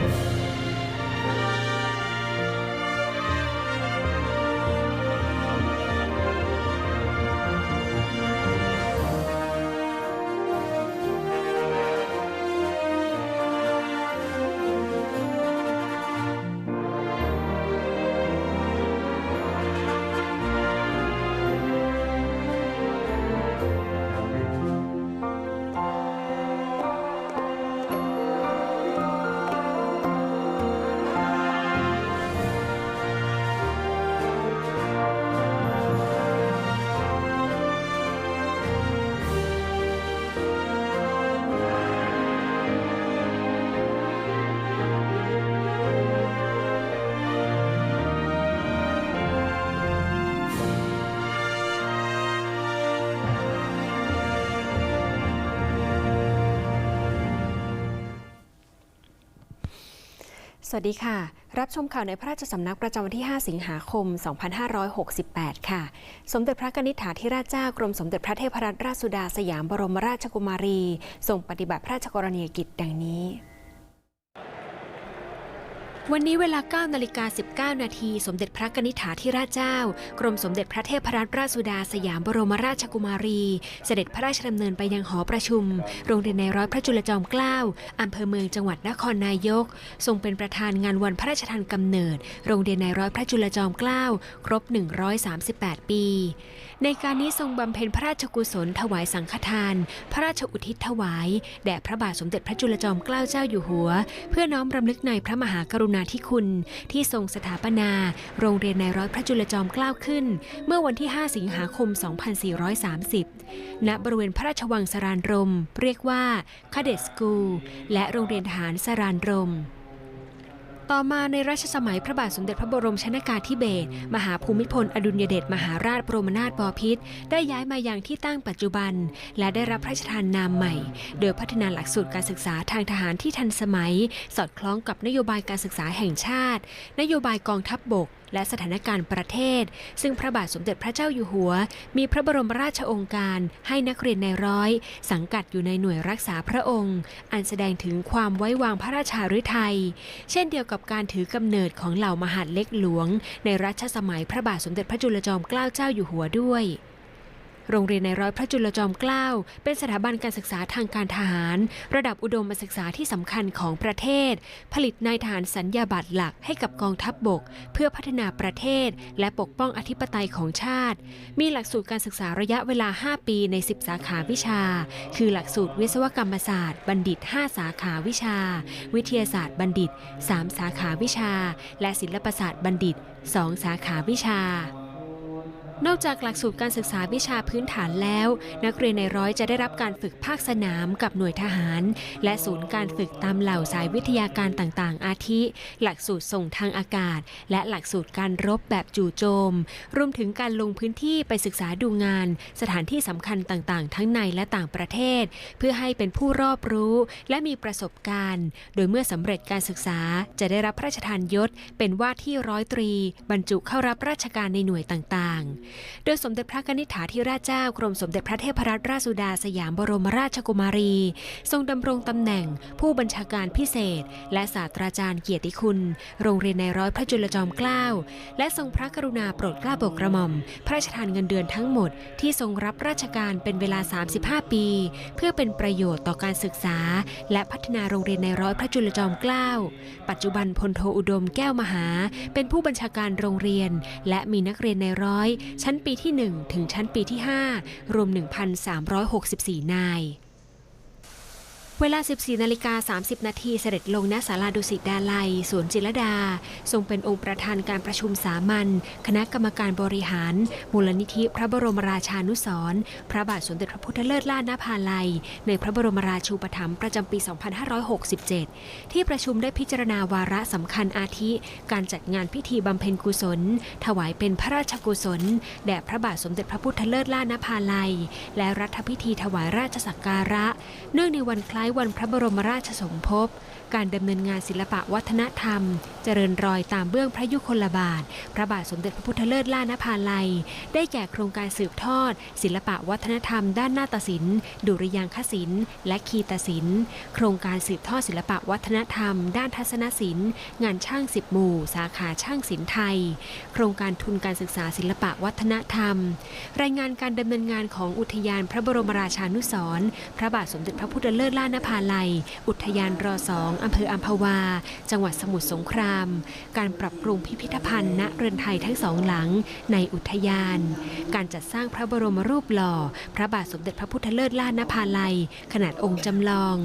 Bye. สวัสดีค่ะ รับชมข่าวในพระราชสำนักประจำวันที่ 5 สิงหาคม 2568 ค่ะ สมเด็จพระกนิษฐาธิราชเจ้ากรมสมเด็จพระเทพรัตนราชสุดาสยามบรมราชกุมารีทรงปฏิบัติพระราชกรณียกิจดังนี้ วันนี้เวลา9นาฬิกา19 นาทีสมเด็จพระกนิษฐาธิราชเจ้า กรมสมเด็จพระเทพรัตนราชสุดาสยามบรมราชกุมารี เสด็จพระราชดำเนินไปยังหอประชุม โรงเรียนในร้อยพระจุลจอมเกล้าอำเภอเมืองจังหวัดนครนายก ทรงเป็นประธานงานวันพระราชทานกำเนิด โรงเรียนในร้อยพระจุลจอมเกล้าครบ 138 ปี ในการนี้ทรงบำเพ็ญพระราชกุศลถวายสังฆทาน พระราชอุทิศถวาย แด่พระบาทสมเด็จพระจุลจอมเกล้าเจ้าอยู่หัว เพื่อน้อมรำลึกในพระมหากรุณาธิคุณ ที่ทรงสถาปนา โรงเรียนในร้อยพระจุลจอมเกล้าขึ้น เมื่อวันที่ 5 สิงหาคม 2430 ณ บริเวณพระราชวังสรานรม เรียกว่าคาเดสกู และโรงเรียนทหารสรานรม ต่อมาในรัชสมัยพระบาทสมเด็จพระบรมชนากาธิเบศรมหาภูมิพล อดุลยเดชมหาราชบรมนาถบพิตรได้ย้ายมาอย่างที่ตั้งปัจจุบัน และได้รับพระราชทานนามใหม่ โดยพัฒนาหลักสูตรการศึกษาทางทหารที่ทันสมัย สอดคล้องกับนโยบายการศึกษาแห่งชาติ นโยบายกองทัพบบก และสถานการณ์ประเทศ ซึ่งพระบาทสมเด็จพระเจ้าอยู่หัว มีพระบรมราชองค์การ ให้นักเรียนในร้อย สังกัดอยู่ในหน่วยรักษาพระองค์ อันแสดงถึงความไว้วางพระราชาฤทัยเช่นเดียวกับการถือกำเนิดของเหล่ามหาดเล็กหลวง ในรัชสมัยพระบาทสมเด็จพระจุลจอมเกล้าเจ้าอยู่หัวด้วย โรงเรียนในร้อยพระจุลจอมเกล้า เป็นสถาบันการศึกษาทางการทหาร ระดับอุดมศึกษาที่สำคัญของประเทศ ผลิตนายทหารสัญญาบัตรหลักให้กับกองทัพบบก เพื่อพัฒนาประเทศ และปกป้องอธิปไตยของชาติ มีหลักสูตรการศึกษาระยะเวลา 5 ปีใน 10 สาขาวิชา คือหลักสูตรวิศวกรรมศาสตร์ บัณฑิต 5 สาขาวิชา วิทยาศาสตร์บัณฑิต 3 สาขาวิชา และศิลปศาสตร์บัณฑิต 2 สาขาวิชา นอกจากหลักสูตรการศึกษาวิชาพื้นฐานแล้ว นักเรียนในร้อยจะได้รับการฝึกภาคสนามกับหน่วยทหาร และศูนย์การฝึกตามเหล่าสายวิทยาการต่างๆ อาทิ หลักสูตรส่งทางอากาศ และหลักสูตรการรบแบบจู่โจม รวมถึงการลงพื้นที่ไปศึกษาดูงาน สถานที่สำคัญต่างๆ ทั้งในและต่างประเทศ เพื่อให้เป็นผู้รอบรู้และมีประสบการณ์ โดยเมื่อสำเร็จการศึกษาจะได้รับพระราชทานยศ เป็นว่าที่ร้อยตรี บรรจุเข้ารับราชการในหน่วยต่างๆโดยสมเด็จพระกนิษฐาธิราชเจ้ากรมสมเด็จพระเทพรัตนราชสุดาสยามบรมราชกุมารี ทรงดำรงตำแหน่ง ผู้บัญชาการพิเศษ และศาสตราจารย์เกียรติคุณ โรงเรียนในร้อยพระจุลจอมเกล้าและทรงพระกรุณาโปรดเกล้าโปรดกระหม่อม พระราชทานเงินเดือนทั้งหมดที่ทรงรับราชการเป็นเวลา 35 ปี เพื่อเป็นประโยชน์ต่อการศึกษา และพัฒนาโรงเรียนในร้อยพระจุลจอมเกล้าปัจจุบันพลโทอุดมแก้วมหา เป็นผู้บัญชาการโรงเรียน และมีนักเรียนในร้อยชั้นปีที่ 1 ถึงชั้นปีที่ 5 รวม 1,364 นาย เวลา 14นาฬิกา30 นาทีเสด็จลงณศาลาดุสิตดาลัยสวนจิรดา ทรงเป็นองค์ประธานการประชุมสามัญคณะกรรมการบริหาร มูลนิธิพระบรมราชานุสรณ์พระบาทสมเด็จพระพุทธเลิศล่านภาลัย ในพระบรมราชูปถัมภ์ประจำปี 2567 ที่ประชุมได้พิจารณาวาระสำคัญอาทิ การจัดงานพิธีบำเพ็ญกุศล ถวายเป็นพระราชกุศลแด่พระบาทสมเด็จพระพุทธเลิศล่านภาลัย และรัฐพิธีถวายราชสักการะ เนื่องในวันคล้ายวันพระบรมราชสมภพ การดำเนินงานศิลปะวัฒนธรรม เจริญรอยตามเบื้องพระยุคลบาท พระบาทสมเด็จพระพุทธเลิศล่านภาลัย ได้แก่โครงการสืบทอด ศิลปะวัฒนธรรม ด้านนาฏศิลป์ดุริยางคศิลป์และคีตศิลป์ โครงการสืบทอดศิลปะวัฒนธรรม ด้านทัศนศิลป์ งานช่างสิบหมู่ สาขาช่างศิลป์ไทย โครงการทุนการศึกษาศิลปะวัฒนธรรม รายงานการดำเนินงานของอุทยานพระบรมราชานุสรณ์พระบาทสมเด็จพระพุทธเลิศล่านภาลัย อุทยานรอสองอำเภออัมพวา จังหวัดสมุทรสงคราม การปรับปรุงพิพิธภัณฑ์ณเรือนไทยทั้งสองหลังในอุทยาน การจัดสร้างพระบรมรูปหล่อ พระบาทสมเด็จพระพุทธเลิศล่านภาลัย ขนาดองค์จำลอง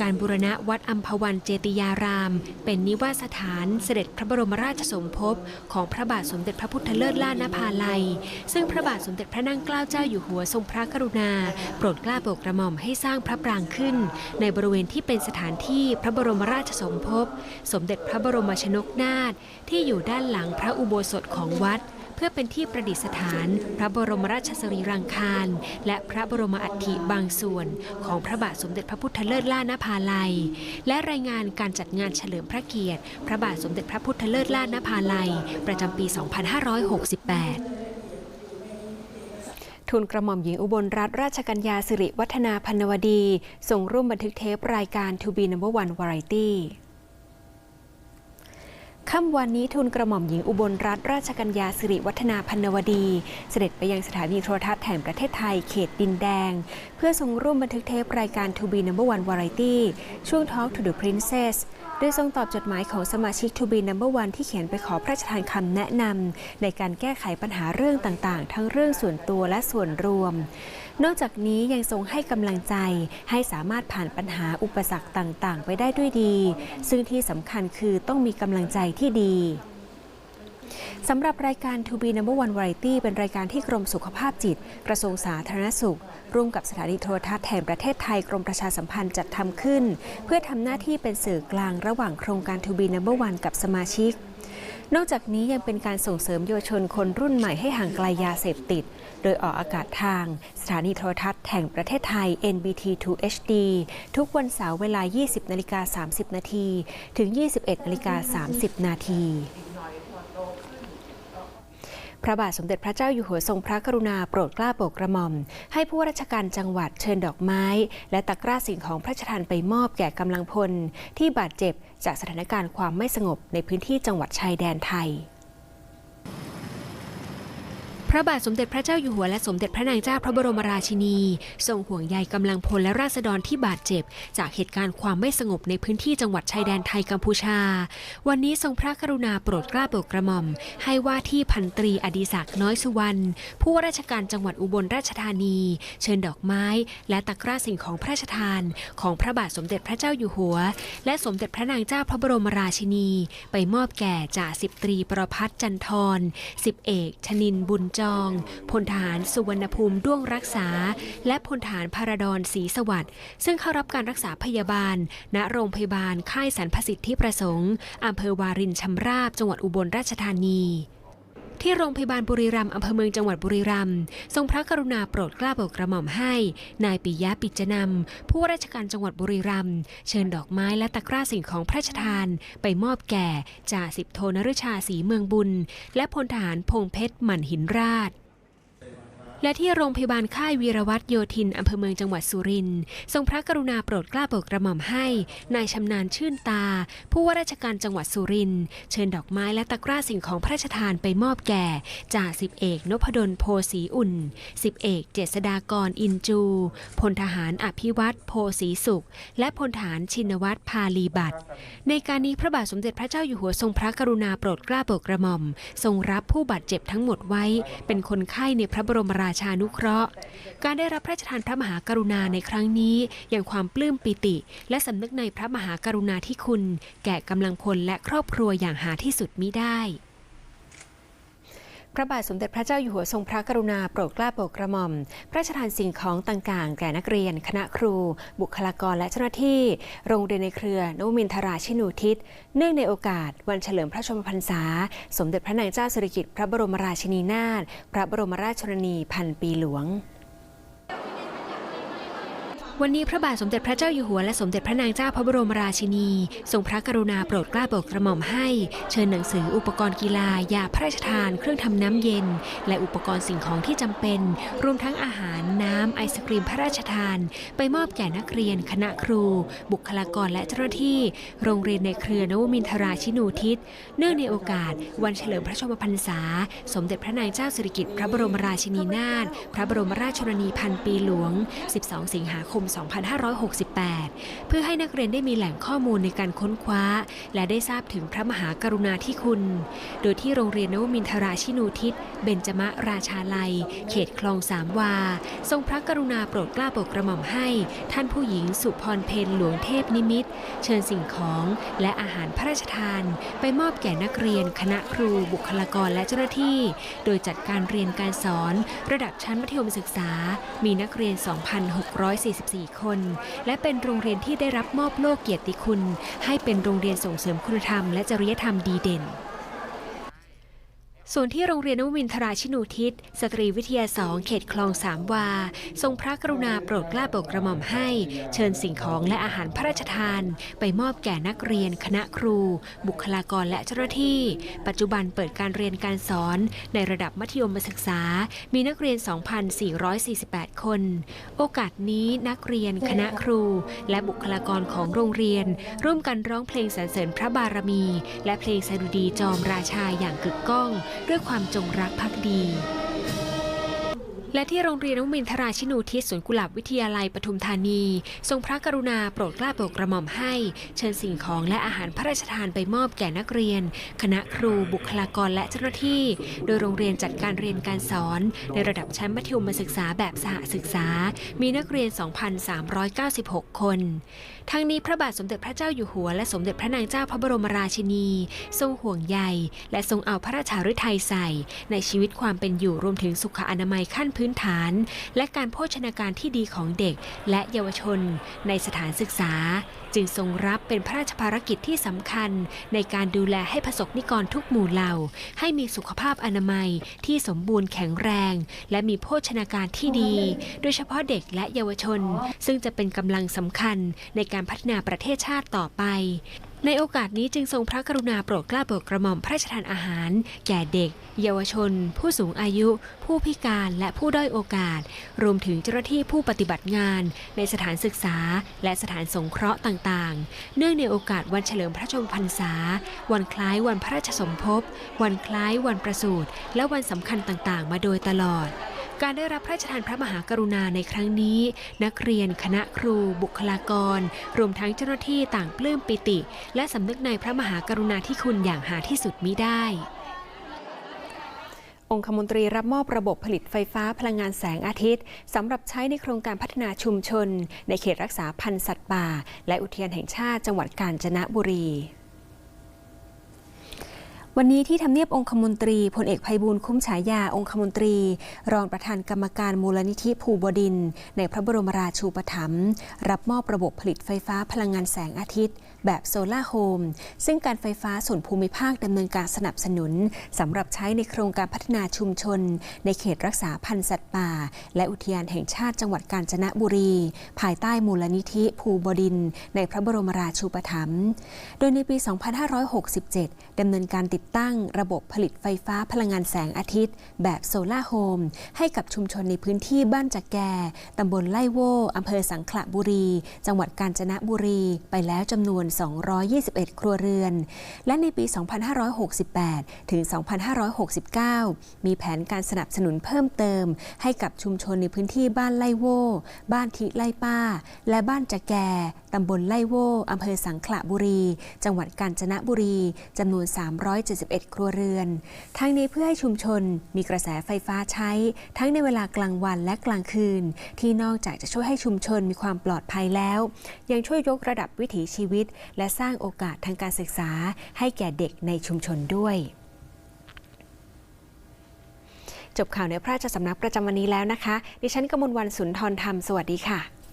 การบูรณะวัดอัมพวันเจติยาราม เป็นนิวาสถานเสด็จพระบรมราชสมภพของพระบาทสมเด็จพระพุทธเลิศล่านภาลัย ซึ่งพระบาทสมเด็จพระนั่งเกล้าเจ้าอยู่หัวทรงพระกรุณา โปรดกล้าโปรดกระหม่อมให้สร้างพระปรางขึ้น ในในบริเวณที่เป็นสถานที่พระบรมราชสมภพ สมเด็จพระบรมชนกนาถที่อยู่ด้านหลังพระอุโบสถของวัด เพื่อเป็นที่ประดิษฐาน พระบรมราชสรีรังคาร และพระบรมอัฐิบางส่วน ของพระบาทสมเด็จพระพุทธเลิศล่านภาลัย และรายงานการจัดงานเฉลิมพระเกียรติ พระบาทสมเด็จพระพุทธเลิศล่านภาลัย ประจำปี 2568 ทุนกระหม่อมหญิงอุบลรัตนราชกัญญาสิริวัฒนาพันวดี ส่งร่วมบันทึกเทปรายการ To be number one variety ค่ำวันนี้ทุนกระหม่อมหญิงอุบลรัตนราชกัญญาสิริวัฒนาพันวดี เสด็จไปยังสถานีโทรทัศน์แห่งประเทศไทยเขตดินแดง เพื่อทรงร่วมบันทึกเทปรายการ To be number one variety ช่วง Talk to the Princess โดยทรงตอบจดหมายของสมาชิก To be number one ที่เขียนไปขอพระราชทานคำแนะนำในการแก้ไขปัญหาเรื่องต่างๆ ทั้งเรื่องส่วนตัวและส่วนรวมนอกจากนี้ยังทรงให้กำลังใจให้สามารถผ่านปัญหาอุปสรรคต่าง ๆ ไปได้ด้วยดี ซึ่งที่สำคัญคือต้องมีกำลังใจที่ดีสำหรับรายการ To be number one variety เป็นรายการที่กรมสุขภาพจิต กระทรวงสาธารณสุข ร่วมกับสถานีโทรทัศน์แห่งประเทศไทยกรมประชาสัมพันธ์จัดทำขึ้น เพื่อทำหน้าที่เป็นสื่อกลางระหว่างโครงการ To be number one กับสมาชิก นอกจากนี้ยังเป็นการส่งเสริมเยาวชนคนรุ่นใหม่ให้ห่างไกลยาเสพติด โดยออกอากาศทาง สถานีโทรทัศน์แห่งประเทศไทย NBT 2 HD ทุกวันเสาร์เวลา 20นาฬิกา30 นาทีถึง 21นาฬิกา30 นาทีพระบาทสมเด็จพระเจ้าอยู่หัวทรงพระกรุณาโปรดเกล้าโปรดกระหม่อม ให้ผู้ว่าราชการจังหวัดเชิญดอกไม้ และตะกร้าสิ่งของพระราชทานไปมอบแก่กำลังพล ที่บาดเจ็บ จากสถานการณ์ความไม่สงบในพื้นที่จังหวัดชายแดนไทย ระบาทสมเด็จพระเจ้าอยู่หัวและสมเด็จพระนางเจ้าพระบรมราชินี ทรงห่วงใยกำลังพลและราษฎรที่บาดเจ็บ จากเหตุการณ์ความไม่สงบในพื้นที่จังหวัดชายแดนไทยกัมพูชา วันนี้ทรงพระกรุณาโปรดเกล้าโปรดกระหม่อม ให้ว่าที่พันตรีอดีศักดิ์น้อยสุวรรณผู้ว่าราชการจังหวัดอุบลราชธานี เชิญดอกไม้ และตะกร้าสิ่งของพระราชทาน ของพระบาทสมเด็จพระเจ้าอยู่หัว และสมเด็จพระนางเจ้าพระบรมราชินี ไปมอบแก่จ่าสิบตรีประพัฒน์จันทร์สิบเอกชนินบุญจองพลทหารสุวรรณภูมิด้วงรักษา และพลทหารพาราดอนศรีสวัสดิ์ซึ่งเข้ารับการรักษาพยาบาล ณโรงพยาบาลค่ายสรรพสิทธิประสงค์อำเภอวารินชำราบจังหวัดอุบลราชธานี ที่โรงพยาบาลบุรีรัมย์อำเภอเมืองจังหวัดบุรีรัมย์ทรงพระกรุณาโปรดเกล้าโปรดกระหม่อมให้ นายปิยะปิจนำผู้ว่าราชการจังหวัดบุรีรัมย์เชิญดอกไม้และตะกร้าสิ่งของพระราชทาน ไปมอบแก่จ่าสิบโทนฤชาศรีเมืองบุญ และพลทหารพงเพชรหมั่นหินราช และที่โรงพยาบาลค่ายวีรวัตรโยธินอำเภอเมืองจังหวัดสุรินทร์ทรงพระกรุณาโปรดเกล้าโปรดกระหม่อมให้ นายชำนาญชื่นตา ผู้ว่าราชการจังหวัดสุรินทร์เชิญดอกไม้และตะกร้าสิ่งของพระราชทานไปมอบแก่จ่าสิบเอกนพดลโพสีอุ่นสิบเอกเจษดากรอินจูพลทหารอภิวัตโพสีสุข และพลทหารชินวัตรพาลีบัตรในการนี้พระบาทสมเด็จพระเจ้าอยู่หัวทรงพระกรุณาโปรดเกล้าโปรดกระหม่อม ทรงรับผู้บาดเจ็บทั้งหมดไว้ เป็นคนไข้ในพระบรมราชานุเคราะห์ การได้รับพระราชทานพระมหากรุณาในครั้งนี้อย่างความปลื้มปิติ และสำนึกในพระมหากรุณาธิคุณ แก่กำลังพลและครอบครัวอย่างหาที่สุดมิได้ พระบาทสมเด็จพระเจ้าอยู่หัวทรงพระกรุณาโปรดเกล้าโปรดกระหม่อม พระราชทานสิ่งของต่างๆ แก่นักเรียน คณะครู บุคลากรและเจ้าหน้าที่ โรงเรียนในเครือนวมินทราชินูทิศ เนื่องในโอกาส วันเฉลิมพระชนมพรรษา สมเด็จพระนางเจ้าสิริกิติ์พระบรมราชินีนาถ พระบรมราชชนนีพันปีหลวง วันนี้พระบาทสมเด็จพระเจ้าอยู่หัวและสมเด็จพระนางเจ้าพระบรมราชินี ทรงพระกรุณาโปรดเกล้าโปรดกระหม่อมให้ เชิญหนังสืออุปกรณ์กีฬายาพระราชทาน เครื่องทำน้ำเย็น และอุปกรณ์สิ่งของที่จำเป็น รวมทั้งอาหารน้ำไอศกรีมพระราชทาน ไปมอบแก่นักเรียน คณะครู บุคลากรและเจ้าหน้าที่ โรงเรียนในเครือนวมินทราชินูทิศ เนื่องในโอกาส วันเฉลิมพระชนมพรรษา สมเด็จพระนางเจ้าสิริกิติ์พระบรมราชินีนาถพระบรมราชชนนีพันปีหลวง 12 สิงหาคม2568 เพื่อให้นักเรียนได้มีแหล่งข้อมูลในการค้นคว้า และได้ทราบถึงพระมหากรุณาธิคุณ โดยที่โรงเรียนนวมินทราชินูทิศ เบญจมราชาลัย เขตคลองสามวา ทรงพระกรุณาโปรดกล้าโปรดกระหม่อมให้ ท่านผู้หญิงสุพรเพนหลวงเทพนิมิต เชิญสิ่งของและอาหารพระราชทาน ไปมอบแก่นักเรียน คณะครู บุคลากรและเจ้าหน้าที่ โดยจัดการเรียนการสอน ระดับชั้นมัธยมศึกษา มีนักเรียน 2,644คน และเป็นโรงเรียนที่ได้รับมอบโล่เกียรติคุณ ให้เป็นโรงเรียนส่งเสริมคุณธรรมและจริยธรรมดีเด่น ส่วนที่โรงเรียนนวมินทราชินูทิศ สตรีวิทยาสองเขตคลองสามวา ทรงพระกรุณาโปรดเกล้าโปรดกระหม่อมให้ เชิญสิ่งของและอาหารพระราชทาน ไปมอบแก่นักเรียน คณะครู บุคลากรและเจ้าหน้าที่ ปัจจุบันเปิดการเรียนการสอน ในระดับมัธยมศึกษา มีนักเรียน 2,448 คน โอกาสนี้นักเรียน คณะครู และบุคลากรของโรงเรียน ร่วมกันร้องเพลงสรรเสริญพระบารมี และเพลงสดุดีจอมราชาอย่างกึกก้องด้วยความจงรักภักดี และที่โรงเรียนนวมินทราชินูทิศสวนกุหลาบวิทยาลัยปทุมธานี ทรงพระกรุณาโปรดเกล้าโปรดกระหม่อมให้ เชิญสิ่งของและอาหารพระราชทานไปมอบแก่นักเรียน คณะครูบุคลากรและเจ้าหน้าที่ โดยโรงเรียนจัดการเรียนการสอน ในระดับชั้นมัธยมศึกษาแบบสหศึกษา มีนักเรียน 2,396 คน ทั้งนี้พระบาทสมเด็จพระเจ้าอยู่หัว และสมเด็จพระนางเจ้าพระบรมราชินี ทรงห่วงใยและทรงเอาพระราชาฤทัยใส่ ในชีวิตความเป็นอยู่รวมถึงสุขอนามัยขั้นพื้นื้นฐาน และการโภชนาการที่ดีของเด็กและเยาวชนในสถานศึกษา จึงทรงรับเป็นพระราชภารกิจที่สำคัญ ในการดูแลให้ประสบนิกรทุกหมู่เหล่า ให้มีสุขภาพอนามัยที่สมบูรณ์แข็งแรง และมีโภชนาการที่ดี โดยเฉพาะเด็กและเยาวชน ซึ่งจะเป็นกำลังสำคัญในการพัฒนาประเทศชาติต่อไป ในโอกาสนี้จึงทรงพระกรุณาโปรดกล้าโปรดกระหม่อมพระราชทานอาหาร แก่เด็ก เยาวชน ผู้สูงอายุ ผู้พิการและผู้ด้อยโอกาส รวมถึงเจ้าหน้าที่ผู้ปฏิบัติงาน ในสถานศึกษา และสถานสงเคราะห์ต่างๆ เนื่องในโอกาสวันเฉลิมพระชนมพรรษา วันคล้ายวันพระราชสมภพวันคล้ายวันประสูติและวันสำคัญต่างๆ มาโดยตลอด การได้รับพระราชทานพระมหากรุณาในครั้งนี้ นักเรียนคณะครู บุคลากร รวมทั้งเจ้าหน้าที่ต่างปลื้มปิติ และสำนึกในพระมหากรุณาธิคุณอย่างหาที่สุดมิได้ องคมนตรีรับมอบระบบผลิตไฟฟ้าพลังงานแสงอาทิตย์สำหรับใช้ในโครงการพัฒนาชุมชน ในเขตรักษาพันธุ์สัตว์ป่า และอุทยานแห่งชาติจังหวัดกาญจนบุรี วันนี้ที่ทำเนียบองคมนตรีพลเอกภัยบูลคุ้มฉายาองคมนตรี รองประธานกรรมการมูลนิธิภูบดิน ในพระบรมราชูปถัมภ์รับมอบระบบผลิตไฟฟ้าพลังงานแสงอาทิตย์ แบบโซลาร์โฮมซึ่งการไฟฟ้าส่วนภูมิภาคดำเนินการสนับสนุนสำหรับใช้ในโครงการพัฒนาชุมชน ในเขตรักษาพันธุ์สัตว์ป่า และอุทยานแห่งชาติจังหวัดกาญจนบุรี ภายใต้มูลนิธิภูบดิน ในพระบรมราชูปถัมภ์โดยในปี 2567ดำเนินการติดตั้งระบบผลิตไฟฟ้าพลังงานแสงอาทิตย์ แบบโซลาร์โฮมให้กับชุมชนในพื้นที่บ้านจักแกตำบลไล่โวอำเภอสังขละบุรี จังหวัดกาญจนบุรี ไปแล้วจำนวน 221 ครัวเรือน และในปี 2568 ถึง 2569 มีแผนการสนับสนุนเพิ่มเติม ให้กับชุมชนในพื้นที่บ้านไล่โวบ้านทิไล่ป้า และบ้านจักแกตำบลไล่โวอำเภอสังขละบุรี จังหวัดกาญจนบุรีจำนวน371ครัวเรือน ทั้งนี้เพื่อให้ชุมชนมีกระแสไฟฟ้าใช้ ทั้งในเวลากลางวันและกลางคืน ที่นอกจากจะช่วยให้ชุมชนมีความปลอดภัยแล้ว ยังช่วยยกระดับวิถีชีวิต และสร้างโอกาสทางการศึกษา ให้แก่เด็กในชุมชนด้วยจบข่าวในพระราชสำนักประจำวันนี้แล้วนะคะ ดิฉันกมลวันสุนทรธรรม สวัสดีค่ะ